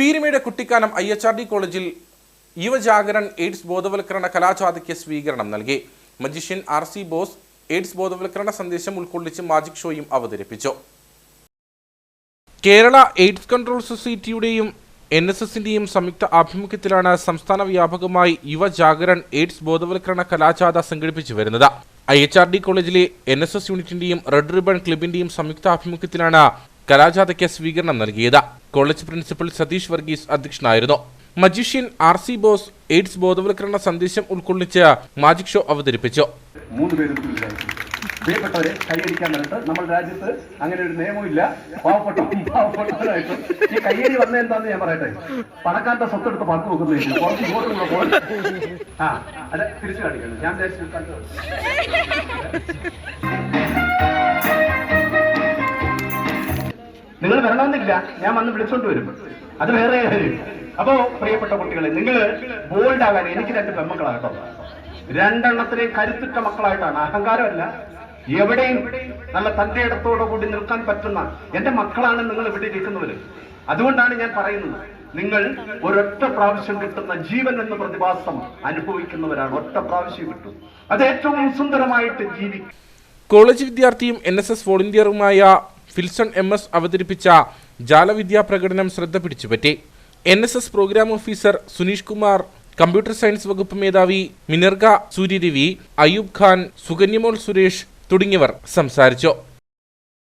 Peermade Kuttikkanam I H R D കോളേജിൽ Yuvajagaran AIDS ബോധവൽക്കരണ കലാജാഥയ്ക്ക് സ്വീകരണം നൽകി. Magician R C Bose AIDS ബോധവൽക്കരണ സന്ദേശം ഉൾക്കൊള്ളിച്ച് മാജിക് ഷോയും അവതരിപ്പിച്ചു. കേരള എയ്ഡ്സ് കൺട്രോൾ സൊസൈറ്റിയുടെയും എൻ എസ് എസിന്റെയും സംയുക്ത ആഭിമുഖ്യത്തിലാണ് സംസ്ഥാന വ്യാപകമായി യുവജാഗരൺ എയ്ഡ്സ് ബോധവൽക്കരണ കലാജാഥ സംഘടിപ്പിച്ചു വരുന്നത്. ഐ എച്ച് ആർ ഡി കോളേജിലെ എൻ എസ് എസ് യൂണിറ്റിന്റെയും റെഡ് റിബൺ ക്ലബിന്റെയും സംയുക്ത ആഭിമുഖ്യത്തിലാണ് കലാജാഥയ്ക്ക് സ്വീകരണം നൽകിയത്. കോളേജ് പ്രിൻസിപ്പൽ സതീഷ് വർഗീസ് അധ്യക്ഷനായിരുന്നു. Magician R C Bose AIDS ബോധവൽക്കരണ സന്ദേശം ഉൾക്കൊള്ളിച്ച് മാജിക് ഷോ അവതരിപ്പിച്ചു. പ്രിയപ്പെട്ടവരെ കൈയടിക്കാൻ വരട്ടെ. നമ്മുടെ രാജ്യത്ത് അങ്ങനെ ഒരു നിയമമില്ല പാവപ്പെട്ട പാവപ്പെട്ടവരായിട്ടും. ഈ കയ്യേരി വന്ന എന്താന്ന് ഞാൻ പറയട്ടെ? പണക്കാരുടെ സ്വത്തെടുത്ത് പണക്ക് വെക്കുന്നില്ല കുറച്ച് ഇങ്ങോട്ടും കൂടെ പോയി. ആ അല്ല തിരിച്ചു കാണിക്കണം ഞാൻ നിങ്ങൾ വരണമെന്നില്ല ഞാൻ വന്ന് വിളിച്ചോണ്ട് വരും. അത് വേറെ കാര്യം. അപ്പോ പ്രിയപ്പെട്ട കുട്ടികളെ നിങ്ങൾ ബോൾഡ് ആകാൻ എനിക്ക് രണ്ട് പെമ്മക്കളാകട്ടോ രണ്ടെണ്ണത്തിലേയും കരുത്തുറ്റ മക്കളായിട്ടാണ്. അഹങ്കാരമല്ല. എവിടെയും നല്ല തന്റെ ഇടത്തോടു കൂടി നിൽക്കാൻ പറ്റുന്ന എന്റെ മക്കളാണ് നിങ്ങൾ ഇവിടെ ഇരിക്കുന്നവര്. അതുകൊണ്ടാണ് ഞാൻ പറയുന്നത് നിങ്ങൾ ഒരൊറ്റ പ്രാവശ്യം കിട്ടുന്ന ജീവൻ എന്ന പ്രതിഭാസം അനുഭവിക്കുന്നവരാണ് ഒറ്റ പ്രാവശ്യം കിട്ടും. അത് ഏറ്റവും സുന്ദരമായിട്ട് ജീവിക്കും. കോളേജ് വിദ്യാർത്ഥിയും എൻ എസ് എസ് വോളണ്ടിയറുമായ ഫിൽസൺ എം എസ് അവതരിപ്പിച്ച ജാലവിദ്യാ പ്രകടനം ശ്രദ്ധ പിടിച്ചുപറ്റി. N S S program officer Suneesh Kumar computer science വകുപ്പ് മേധാവി മിനർഗ സൂര്യരവി അയൂബ് ഖാൻ സുകന്യമോൾ സുരേഷ് തുടങ്ങിയവർ സംസാരിച്ചു.